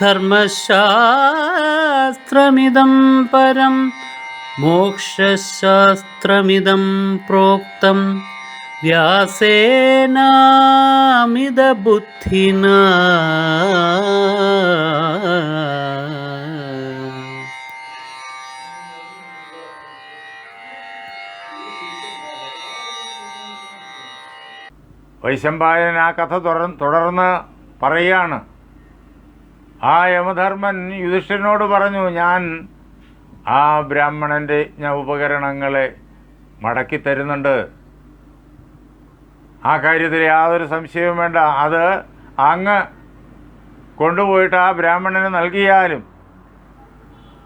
ധർമ്മശാസ്ത്രമിദം പരം മോക്ഷശാസ്ത്രമിദം പ്രോക്തം. വ്യാസേനാമിതബുദ്ധിന. വൈശമ്പായൻ ആ കഥ തുടർ തുടർന്ന് പറയുകയാണ്. ആ യമധർമ്മൻ യുധിഷ്ഠിരനോട് പറഞ്ഞു ഞാൻ ആ ബ്രാഹ്മണന്റെ ഞാൻ ഉപകരണങ്ങളെ മടക്കി തരുന്നുണ്ട്. ആ കാര്യത്തിൽ യാതൊരു സംശയവും വേണ്ട. അത് അങ്ങ് കൊണ്ടുപോയിട്ട് ആ ബ്രാഹ്മണന് നൽകിയാലും.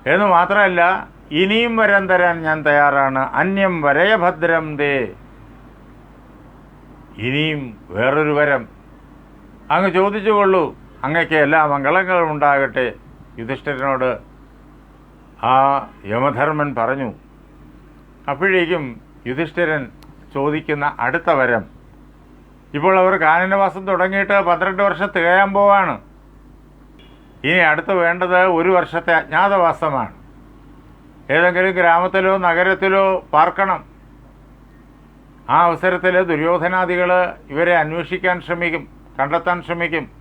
എന്ന് മാത്രമല്ല ഇനിയും വരം തരാൻ ഞാൻ തയ്യാറാണ്. അന്യം വരയഭദ്രം ദേ. ഇനിയും വേറൊരു വരം. അങ്ങ് ചോദിച്ചുകൊള്ളൂ അങ്ങയ്ക്ക് എല്ലാ മംഗളങ്ങളും ഉണ്ടാകട്ടെ. യുധിഷ്ഠിരനോട് ആ യമധർമ്മൻ പറഞ്ഞു. അപ്പോഴേക്കും യുധിഷ്ഠിരൻ ചോദിക്കുന്ന അടുത്ത വരം. ഇപ്പോൾ അവർ കാനനവാസം തുടങ്ങിയിട്ട് പന്ത്രണ്ട് വർഷം തികയാൻ പോവാണ്. ഇനി അടുത്ത് വേണ്ടത് ഒരു വർഷത്തെ അജ്ഞാതവാസമാണ്. ഏതെങ്കിലും ഗ്രാമത്തിലോ നഗരത്തിലോ പാർക്കണം. ആ അവസരത്തിൽ ദുര്യോധനാദികൾ ഇവരെ അന്വേഷിക്കാൻ ശ്രമിക്കും കണ്ടെത്താൻ ശ്രമിക്കും.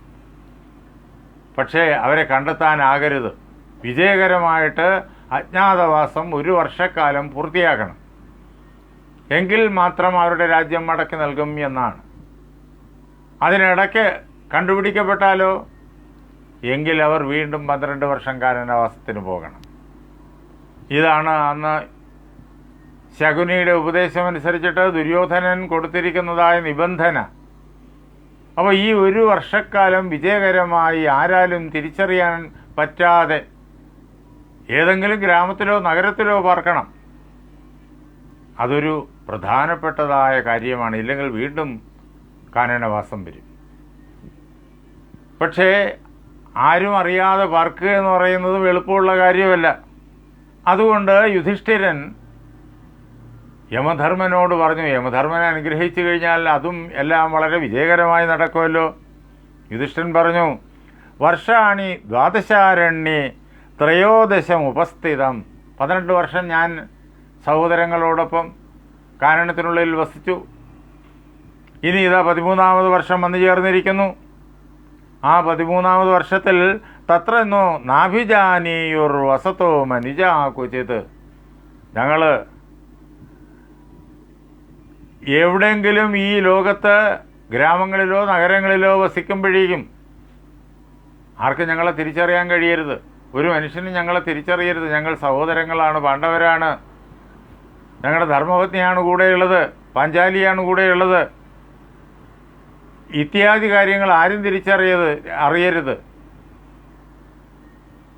പക്ഷേ അവരെ കണ്ടെത്താനാകരുത്. വിജയകരമായിട്ട് അജ്ഞാതവാസം ഒരു വർഷക്കാലം പൂർത്തിയാക്കണം എങ്കിൽ മാത്രം അവരുടെ രാജ്യം മടക്കി നൽകും എന്നാണ്. അതിനിടയ്ക്ക് കണ്ടുപിടിക്കപ്പെട്ടാലോ? എങ്കിൽ അവർ വീണ്ടും പന്ത്രണ്ട് വർഷം കാലനവാസത്തിന് പോകണം. ഇതാണ് അന്ന് ശകുനിയുടെ ഉപദേശമനുസരിച്ചിട്ട് ദുര്യോധനൻ കൊടുത്തിരിക്കുന്നതായ നിബന്ധന. അപ്പോൾ ഈ ഒരു വർഷക്കാലം വിജയകരമായി ആരാലും തിരിച്ചറിയാൻ പറ്റാതെ ഏതെങ്കിലും ഗ്രാമത്തിലോ നഗരത്തിലോ പാർക്കണം. അതൊരു പ്രധാനപ്പെട്ടതായ കാര്യമാണ്. ഇല്ലെങ്കിൽ വീണ്ടും കാനനവാസം വരും. പക്ഷേ ആരും അറിയാതെ പാർക്കുക എന്ന് പറയുന്നത് എളുപ്പമുള്ള കാര്യമല്ല. അതുകൊണ്ട് യുധിഷ്ഠിരൻ യമധർമ്മനോട് പറഞ്ഞു യമധർമ്മനെ അനുഗ്രഹിച്ചു കഴിഞ്ഞാൽ അതും എല്ലാം വളരെ വിജയകരമായി നടക്കുമല്ലോ. യുധിഷ്ഠൻ പറഞ്ഞു വർഷാണി ദ്വാദശാരണ്യെ ത്രയോദശം ഉപസ്ഥിതം. പന്ത്രണ്ട് വർഷം ഞാൻ സഹോദരങ്ങളോടൊപ്പം കാനനത്തിനുള്ളിൽ വസിച്ചു. ഇനി ഇതാ പതിമൂന്നാമത് വർഷം വന്നു ചേർന്നിരിക്കുന്നു. ആ പതിമൂന്നാമത് വർഷത്തിൽ തത്രന്നോ നാഭിജാനീയുർ വസത്തോ മനുജാ കുചിത് ഞങ്ങൾ എവിടെയെങ്കിലും ഈ ലോകത്ത് ഗ്രാമങ്ങളിലോ നഗരങ്ങളിലോ വസിക്കുമ്പോഴേക്കും ആർക്കും ഞങ്ങളെ തിരിച്ചറിയാൻ കഴിയരുത്. ഒരു മനുഷ്യനും ഞങ്ങളെ തിരിച്ചറിയരുത്. ഞങ്ങൾ സഹോദരങ്ങളാണ് പാണ്ഡവരാണ്. ഞങ്ങളുടെ ധർമ്മപത്നിയാണ് കൂടെയുള്ളത് പാഞ്ചാലിയാണ് കൂടെയുള്ളത്. ഇത്യാദി കാര്യങ്ങൾ ആരും തിരിച്ചറിയത് അറിയരുത്.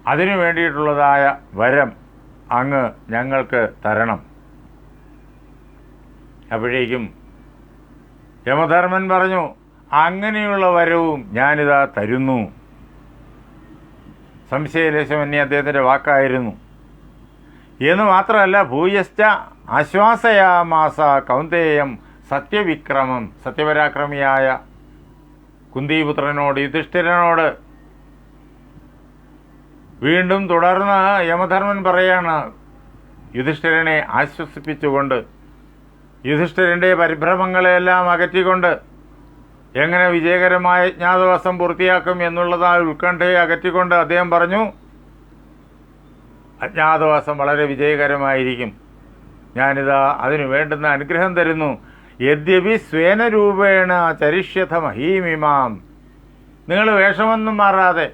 അതിനു വേണ്ടിയിട്ടുള്ളതായ വരം അങ്ങ് ഞങ്ങൾക്ക് തരണം. അപ്പോഴേക്കും യമധർമ്മൻ പറഞ്ഞു അങ്ങനെയുള്ള വരവും ഞാനിതാ തരുന്നു. സംശയലേശമന്യ അദ്ദേഹത്തിന്റെ വാക്കായിരുന്നു. എന്ന് മാത്രമല്ല ഭൂയശ്ച ആശ്വാസയാമാസ കൗന്ദേയം സത്യവിക്രമം സത്യപരാക്രമിയായ കുന്തിപുത്രനോട് യുധിഷ്ഠിരനോട്. വീണ്ടും തുടർന്ന് യമധർമ്മൻ പറയാണ് യുധിഷ്ഠിരനെ ആശ്വസിപ്പിച്ചുകൊണ്ട് യുധിഷ്ഠിരന്റെ പരിഭ്രമങ്ങളെല്ലാം അകറ്റിക്കൊണ്ട് എങ്ങനെ വിജയകരമായ യജ്ഞാതവാസം പൂർത്തിയാക്കും എന്നുള്ളതായി ഉത്കണ്ഠയെ അകറ്റിക്കൊണ്ട് അദ്ദേഹം പറഞ്ഞു അജ്ഞാതവാസം വളരെ വിജയകരമായിരിക്കും. ഞാനിതാ അതിനു വേണ്ടുന്ന അനുഗ്രഹം തരുന്നു. യദ്യപി സ്വേനരൂപേണ ചരിഷ്യഥ മഹീമിമാം. നിങ്ങൾ വേഷമൊന്നും മാറാതെ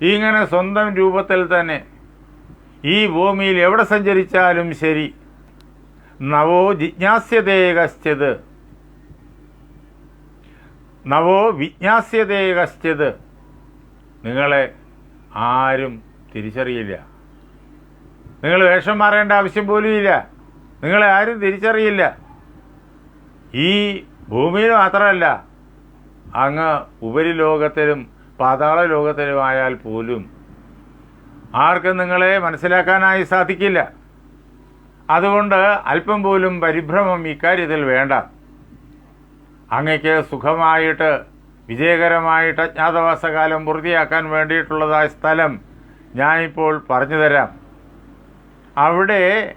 ഇങ്ങനെ സ്വന്തം രൂപത്തിൽ തന്നെ ഈ ഭൂമിയിൽ എവിടെ സഞ്ചരിച്ചാലും ശരി. നവോ ജിജ്ഞാസ്യതേ കശ്ചിത് നവോ വിജ്ഞാസ്യതേ കശ്ചിത് നിങ്ങളെ ആരും തിരിച്ചറിയില്ല. നിങ്ങൾ വേഷം മാറേണ്ട ആവശ്യം ഇല്ല. നിങ്ങളെ ആരും തിരിച്ചറിയില്ല. ഈ ഭൂമിയിൽ മാത്രമല്ല അങ്ങ് ഉപരിലോകത്തിലും പാതാള ലോകത്തിലുമായാൽ പോലും ആർക്കും നിങ്ങളെ മനസ്സിലാക്കാനായി സാധിക്കില്ല. അതുകൊണ്ട് അല്പം പോലും പരിഭ്രമം ഇക്കാര്യത്തിൽ വേണ്ട. അങ്ങയ്ക്ക് സുഖമായിട്ട് വിജയകരമായിട്ട് അജ്ഞാതവാസകാലം പൂർത്തിയാക്കാൻ വേണ്ടിയിട്ടുള്ളതായ സ്ഥലം ഞാനിപ്പോൾ പറഞ്ഞു തരാം. അവിടെ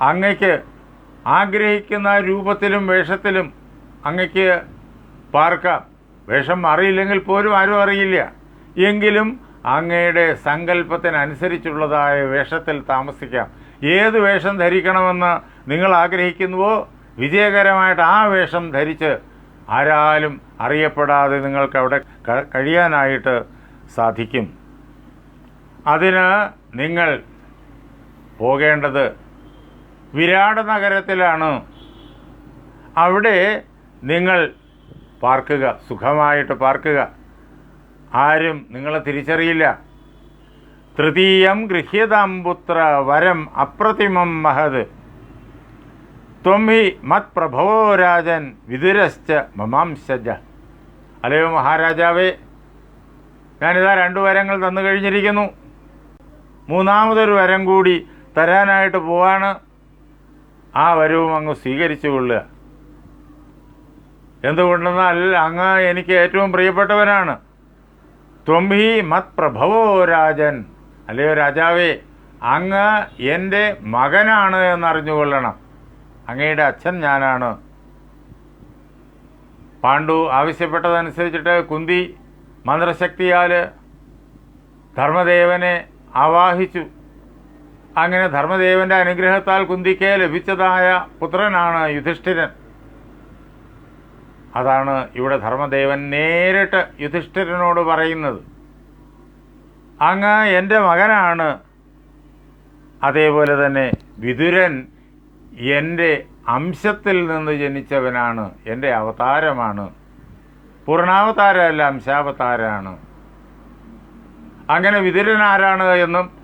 അങ്ങയ്ക്ക് ആഗ്രഹിക്കുന്ന രൂപത്തിലും വേഷത്തിലും അങ്ങയ്ക്ക് പാർക്കാം. വേഷം അറിയില്ലെങ്കിൽ പോലും ആരും അറിയില്ല. എങ്കിലും അങ്ങയുടെ സങ്കല്പത്തിനനുസരിച്ചുള്ളതായ വേഷത്തിൽ താമസിക്കാം. ഏത് വേഷം ധരിക്കണമെന്ന് നിങ്ങൾ ആഗ്രഹിക്കുന്നുവോ? വിജയകരമായിട്ട് ആ വേഷം ധരിച്ച് ആരാലും അറിയപ്പെടാതെ നിങ്ങൾക്ക് അവിടെ കഴിയാനായിട്ട് സാധിക്കും. അതിന് നിങ്ങൾ പോകേണ്ടത് വിരാട് നഗരത്തിലാണ്. അവിടെ നിങ്ങൾ പാർക്കുക സുഖമായിട്ട് പാർക്കുക. ആരും നിങ്ങളെ തിരിച്ചറിയില്ല. തൃതീയം ഗൃഹ്യതാം പുത്ര വരം അപ്രതിമം മഹത്. ത്വം ഹി മത് പ്രഭവോ രാജൻ വിതുരശ്ച മമാംസജ അലയോ മഹാരാജാവേ ഞാനിതാ രണ്ടു വരങ്ങൾ തന്നു കഴിഞ്ഞിരിക്കുന്നു. മൂന്നാമതൊരു വരം കൂടി തരാനായിട്ട് പോവാണ്. ആ വരവും അങ്ങ് സ്വീകരിച്ചു കൊള്ളുക. എന്തുകൊണ്ടെന്നാൽ അങ്ങ് എനിക്ക് ഏറ്റവും പ്രിയപ്പെട്ടവനാണ്. ത്വം ഹി മത് പ്രഭവോ രാജൻ അല്ലയോ രാജാവേ അങ്ങ് എന്റെ മകനാണ് എന്നറിഞ്ഞുകൊള്ളണം. അങ്ങയുടെ അച്ഛൻ ഞാനാണ്. പാണ്ഡു ആവശ്യപ്പെട്ടതനുസരിച്ചിട്ട് കുന്തി മന്ത്രശക്തിയാൽ ധർമ്മദേവനെ ആവാഹിച്ചു. അങ്ങനെ ധർമ്മദേവന്റെ അനുഗ്രഹത്താൽ കുന്തിക്ക് ലഭിച്ചതായ പുത്രനാണ് യുധിഷ്ഠിരൻ. അതാണ് ഇവിടെ ധർമ്മദേവൻ നേരിട്ട് യുധിഷ്ഠിരനോട് പറയുന്നത്. അങ്ങ് എന്റെ മകനാണ്. അതേപോലെ തന്നെ വിതുരൻ എന്റെ അംശത്തിൽ നിന്ന് ജനിച്ചവനാണ്. എന്റെ അവതാരമാണ്. പൂർണാവതാരമല്ല അംശാവതാരമാണ്. അങ്ങനെ വിതുരൻ ആരാണ് എന്നും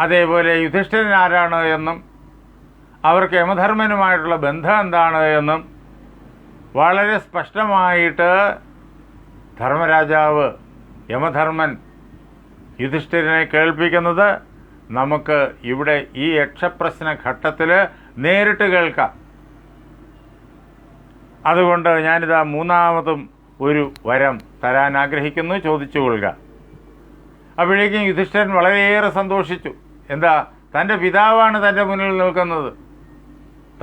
അതേപോലെ യുധിഷ്ഠിരൻ ആരാണ് എന്നും അവർക്ക് യമധർമ്മനുമായിട്ടുള്ള ബന്ധം എന്താണ് എന്നും വളരെ സ്പഷ്ടമായിട്ട് ധർമ്മരാജാവ് യമധർമ്മൻ യുധിഷ്ഠിരനെ കേൾപ്പിക്കുന്നത് നമുക്ക് ഇവിടെ ഈ യക്ഷപ്രശ്ന ഘട്ടത്തിൽ നേരിട്ട് കേൾക്കാം. അതുകൊണ്ട് ഞാനിതാ മൂന്നാമതും ഒരു വരം തരാൻ ആഗ്രഹിക്കുന്നു. ചോദിച്ചു കൊള്ളുക അപ്പോഴേക്കും യുധിഷ്ഠിരൻ വളരെയേറെ സന്തോഷിച്ചു. എന്താ തന്റെ പിതാവാണ് തന്റെ മുന്നിൽ നിൽക്കുന്നത്.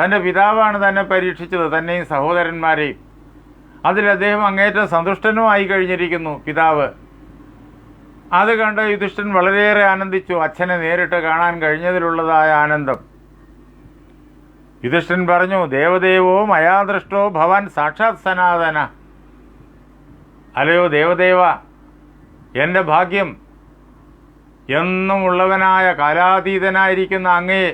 തന്റെ പിതാവാണ് തന്നെ പരീക്ഷിച്ചത് തന്നെയും സഹോദരന്മാരെയും. അതിൽ അദ്ദേഹം അങ്ങേറ്റം സന്തുഷ്ടനുമായി കഴിഞ്ഞിരിക്കുന്നു പിതാവ്. അത് കണ്ട് യുധിഷ്ഠൻ വളരെയേറെ ആനന്ദിച്ചു. അച്ഛനെ നേരിട്ട് കാണാൻ കഴിഞ്ഞതിലുള്ളതായ ആനന്ദം. യുധിഷ്ഠൻ പറഞ്ഞു ദേവദേവോ മയാദൃഷ്ടോ ഭവാൻ സാക്ഷാത് സനാതന. അലയോ ദേവദേവ എന്റെ ഭാഗ്യം എന്നും ഉള്ളവനായ കാലാതീതനായിരിക്കുന്ന അങ്ങയെ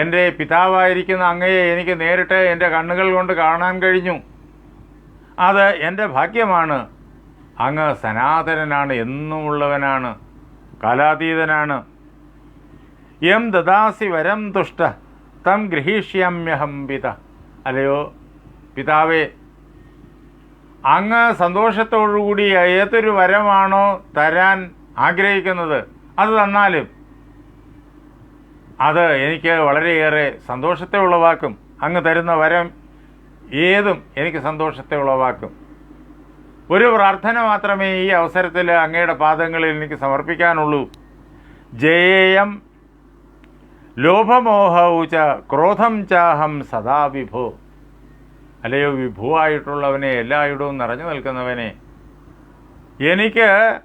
എന്റെ പിതാവായിരിക്കുന്ന അങ്ങയെ എനിക്ക് നേരിട്ട് എന്റെ കണ്ണുകൾ കൊണ്ട് കാണാൻ കഴിഞ്ഞു. അത് എന്റെ ഭാഗ്യമാണ്. അങ്ങ് സനാതനനാണ് എന്നുമുള്ളവനാണ് കാലാതീതനാണ്. എം ദദാസി വരം തുഷ്ട തം ഗ്രഹീഷ്യാമ്യഹം പിത. അല്ലയോ പിതാവേ അങ്ങ് സന്തോഷത്തോടുകൂടി ഏതൊരു വരമാണോ തരാൻ ആഗ്രഹിക്കുന്നത് അത് തന്നാലും അത് എനിക്ക് വളരെയേറെ സന്തോഷത്തെ ഉളവാക്കും. അങ്ങ് തരുന്ന വരം ഏതും എനിക്ക് സന്തോഷത്തെ ഉളവാക്കും. ഒരു പ്രാർത്ഥന മാത്രമേ ഈ അവസരത്തിൽ അങ്ങയുടെ പാദങ്ങളിൽ എനിക്ക് സമർപ്പിക്കാനുള്ളൂ. ജയേയം ലോഭമോഹൗച ക്രോധം ചാഹം സദാ വിഭോ. അല്ലയോ വിഭുവായിട്ടുള്ളവനെ എല്ലായിടവും നിറഞ്ഞു നിൽക്കുന്നവനെ എനിക്ക്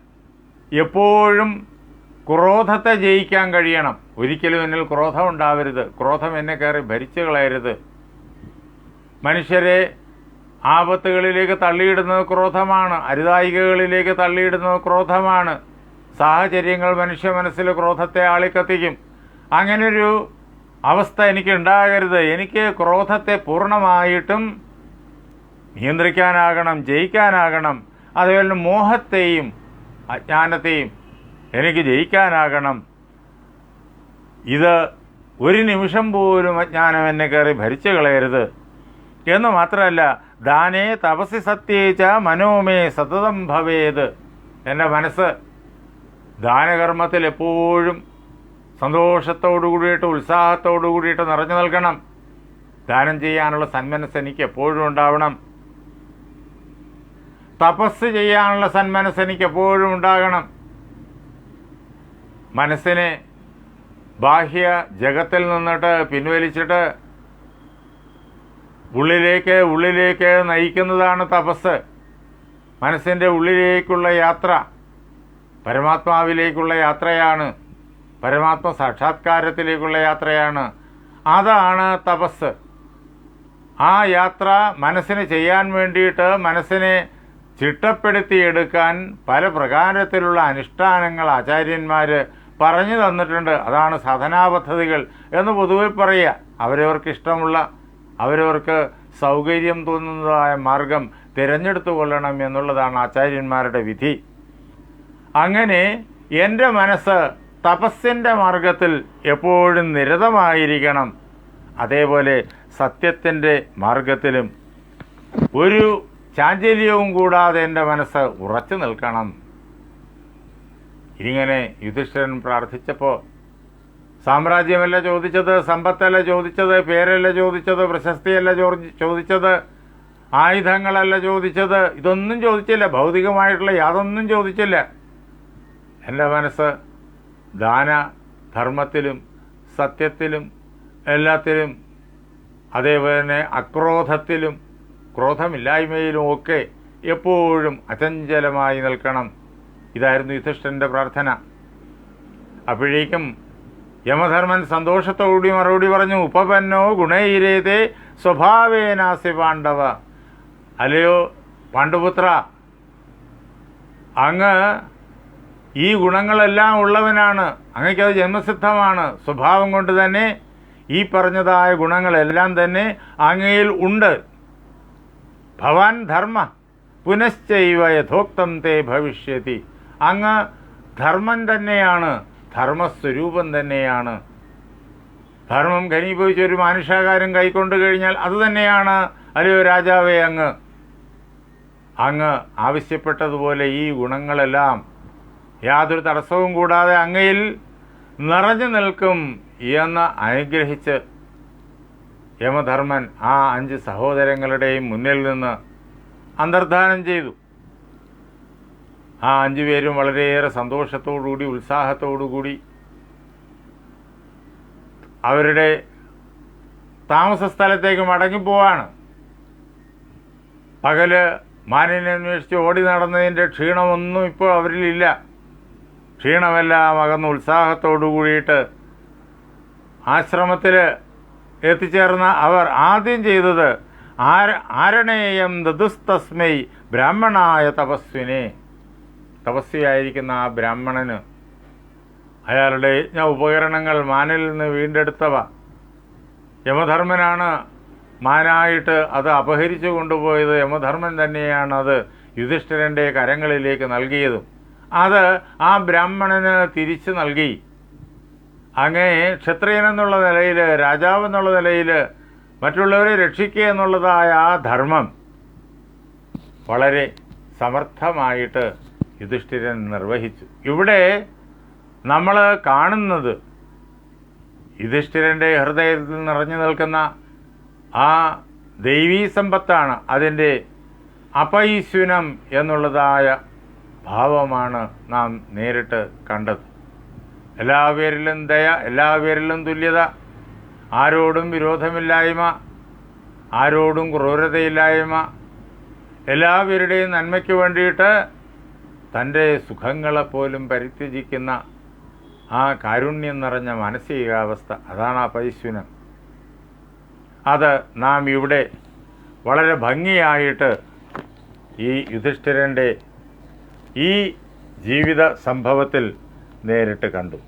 എപ്പോഴും ക്രോധത്തെ ജയിക്കാൻ കഴിയണം. ഒരിക്കലും എന്നിൽ ക്രോധം ഉണ്ടാവരുത്. ക്രോധം എന്നെ കയറി ഭരിച്ചു കളയരുത്. മനുഷ്യരെ ആപത്തുകളിലേക്ക് തള്ളിയിടുന്നത് ക്രോധമാണ് അരുതായികകളിലേക്ക് തള്ളിയിടുന്നത് ക്രോധമാണ്. സാഹചര്യങ്ങൾ മനുഷ്യ മനസ്സിൽ ക്രോധത്തെ ആളിക്കത്തിക്കും. അങ്ങനൊരു അവസ്ഥ എനിക്ക് ഉണ്ടാകരുത് എനിക്ക് ക്രോധത്തെ പൂർണമായിട്ടും നിയന്ത്രിക്കാനാകണം ജയിക്കാനാകണം. അതുപോലെ മോഹത്തെയും അജ്ഞാനത്തെയും എനിക്ക് ജയിക്കാനാകണം. ഇത് ഒരു നിമിഷം പോലും അജ്ഞാനം എന്നെ കയറി ഭരിച്ചു കളയരുത് എന്ന് മാത്രമല്ല ദാനേ തപസി സത്യേച്ച മനോമേ സതതം ഭവേത് എന്റെ മനസ്സ് ദാനകർമ്മത്തിൽ എപ്പോഴും സന്തോഷത്തോടു കൂടിയിട്ട് ഉത്സാഹത്തോടു കൂടിയിട്ട് നിറഞ്ഞു നൽകണം ദാനം ചെയ്യാനുള്ള സന്മനസ് എനിക്ക് എപ്പോഴും ഉണ്ടാവണം. തപസ് ചെയ്യാനുള്ള സന്മനസ് എനിക്ക് എപ്പോഴും ഉണ്ടാകണം. മനസ്സിനെ ബാഹ്യ ജഗത്തിൽ നിന്നിട്ട് പിൻവലിച്ചിട്ട് ഉള്ളിലേക്ക് ഉള്ളിലേക്ക് നയിക്കുന്നതാണ് തപസ്. മനസ്സിന്റെ ഉള്ളിലേക്കുള്ള യാത്ര പരമാത്മാവിലേക്കുള്ള യാത്രയാണ്. പരമാത്മ സാക്ഷാത്കാരത്തിലേക്കുള്ള യാത്രയാണ്. അതാണ് തപസ്. ആ യാത്ര മനസ്സിന് ചെയ്യാൻ വേണ്ടിയിട്ട് മനസ്സിനെ ചിട്ടപ്പെടുത്തിയെടുക്കാൻ പല പ്രകാരത്തിലുള്ള അനുഷ്ഠാനങ്ങൾ ആചാര്യന്മാർ പറഞ്ഞു തന്നിട്ടുണ്ട്. അതാണ് സാധനാ പദ്ധതികൾ എന്ന് പൊതുവെ പറയുക. അവരവർക്ക് ഇഷ്ടമുള്ള അവരവർക്ക് സൗകര്യം തോന്നുന്നതായ മാർഗം തിരഞ്ഞെടുത്തു കൊള്ളണം എന്നുള്ളതാണ് ആചാര്യന്മാരുടെ വിധി. അങ്ങനെ എന്റെ മനസ്സ് തപസ്സിന്റെ മാർഗത്തിൽ എപ്പോഴും നിരതമായിരിക്കണം. അതേപോലെ സത്യത്തിന്റെ മാർഗത്തിലും ഒരു ചാഞ്ചല്യവും കൂടാതെ എന്റെ മനസ്സ് ഉറച്ചു നിൽക്കണം. ഇങ്ങനെ യുധിഷ്ഠിരൻ പ്രാർത്ഥിച്ചപ്പോൾ സാമ്രാജ്യമല്ല ചോദിച്ചത് സമ്പത്തല്ല ചോദിച്ചത് പേരല്ല ചോദിച്ചത് പ്രശസ്തിയല്ല ചോദി- ചോദിച്ചത് ആയുധങ്ങളല്ല ചോദിച്ചത് ഇതൊന്നും ചോദിച്ചില്ല. ഭൗതികമായിട്ടുള്ള യാതൊന്നും ചോദിച്ചില്ല. എന്റെ മനസ്സ് ദാന ധർമ്മത്തിലും സത്യത്തിലും എല്ലാത്തിലും അതേപോലെ തന്നെ അക്രോധത്തിലും ക്രോധമില്ലായ്മയിലും ഒക്കെ എപ്പോഴും അചഞ്ചലമായി നിൽക്കണം. ഇതായിരുന്നു യുധിഷ്ഠന്റെ പ്രാർത്ഥന. അപ്പോഴേക്കും യമധർമ്മൻ സന്തോഷത്തോടുകൂടി മറുപടി പറഞ്ഞു ഉപപന്നോ ഗുണൈരേതേ സ്വഭാവേനാസി പാണ്ഡവ. അല്ലയോ പാണ്ഡുപുത്ര അങ്ങ് ഈ ഗുണങ്ങളെല്ലാം ഉള്ളവനാണ്. അങ്ങയ്ക്കത് ജന്മസിദ്ധമാണ്. സ്വഭാവം കൊണ്ട് തന്നെ ഈ പറഞ്ഞതായ ഗുണങ്ങളെല്ലാം തന്നെ അങ്ങയിൽ ഉണ്ട്. ഭവാൻ ധർമ്മ പുനശ്ചൈവ യഥോക്തം തേ ഭവിഷ്യതി. അങ്ങ് ധർമ്മം തന്നെയാണ്. ധർമ്മസ്വരൂപം തന്നെയാണ്. ധർമ്മം ഘനീഭവിച്ച ഒരു മാനുഷാകാരം കൈക്കൊണ്ടു കഴിഞ്ഞാൽ അത് തന്നെയാണ്. അല്ലയോ രാജാവേ അങ്ങ്. അങ്ങ് ആവശ്യപ്പെട്ടതുപോലെ ഈ ഗുണങ്ങളെല്ലാം യാതൊരു തടസ്സവും കൂടാതെ അങ്ങയിൽ നിറഞ്ഞു നിൽക്കും എന്ന് അനുഗ്രഹിച്ച് യമധർമ്മൻ ആ അഞ്ച് സഹോദരങ്ങളുടെയും മുന്നിൽ നിന്ന് അന്തർധാനം ചെയ്തു. ആ അഞ്ചു പേരും വളരെയേറെ സന്തോഷത്തോടുകൂടി ഉത്സാഹത്തോടുകൂടി അവരുടെ താമസ സ്ഥലത്തേക്ക് മടങ്ങിപ്പോവാണ്. പകൽ മാനിനെ അന്വേഷിച്ച് ഓടി നടന്നതിന്റെ ക്ഷീണമൊന്നും ഇപ്പോൾ അവരിലില്ല. ക്ഷീണമെല്ലാം അകന്ന് ഉത്സാഹത്തോടു കൂടിയിട്ട് ആശ്രമത്തിൽ എത്തിച്ചേർന്ന അവർ ആദ്യം ചെയ്തത് ആര ആരണേയം ദതുസ്തസ്മൈ ബ്രാഹ്മണായ തപസ്വിനെ തപസ്വിയായിരിക്കുന്ന ആ ബ്രാഹ്മണന് അയാളുടെ യജ്ഞ ഉപകരണങ്ങൾ മാനിൽ നിന്ന് വീണ്ടെടുത്തവ. യമധർമ്മനാണ് മാനായിട്ട് അത് അപഹരിച്ചു കൊണ്ടുപോയത്. യമധർമ്മൻ തന്നെയാണ് അത് യുധിഷ്ഠിരന്റെ കരങ്ങളിലേക്ക് നൽകിയതും. അത് ആ ബ്രാഹ്മണന് തിരിച്ചു നൽകി. അങ്ങേ ക്ഷത്രിയൻ എന്നുള്ള നിലയിൽ രാജാവ് എന്നുള്ള നിലയിൽ മറ്റുള്ളവരെ രക്ഷിക്കുക എന്നുള്ളതായ ആ ധർമ്മം വളരെ സമർത്ഥമായിട്ട് യുധിഷ്ഠിരൻ നിർവഹിച്ചു. ഇവിടെ നമ്മൾ കാണുന്നത് യുധിഷ്ഠിരന്റെ ഹൃദയത്തിൽ നിറഞ്ഞു നിൽക്കുന്ന ആ ദൈവീ സമ്പത്താണ് അതിന്റെ അപൈശുനം എന്നുള്ളതായ ഭാവമാണ് നാം നേരിട്ട് കണ്ടത്. എല്ലാവരിലും ദയ എല്ലാവരിലും തുല്യത ആരോടും വിരോധമില്ലായ്മ ആരോടും ക്രൂരതയില്ലായ്മ എല്ലാവരുടെയും നന്മയ്ക്ക് വേണ്ടിയിട്ട് തന്റെ സുഖങ്ങളെപ്പോലും പരിത്യജിക്കുന്ന ആ കാരുണ്യം നിറഞ്ഞ മാനസികാവസ്ഥ അതാണ് ആ പൈശ്വനം അത് നാം ഇവിടെ വളരെ ഭംഗിയായിട്ട് ഈ യുധിഷ്ഠിരന്റെ ഈ ജീവിത സംഭവത്തിൽ നേരിട്ട് കണ്ടു.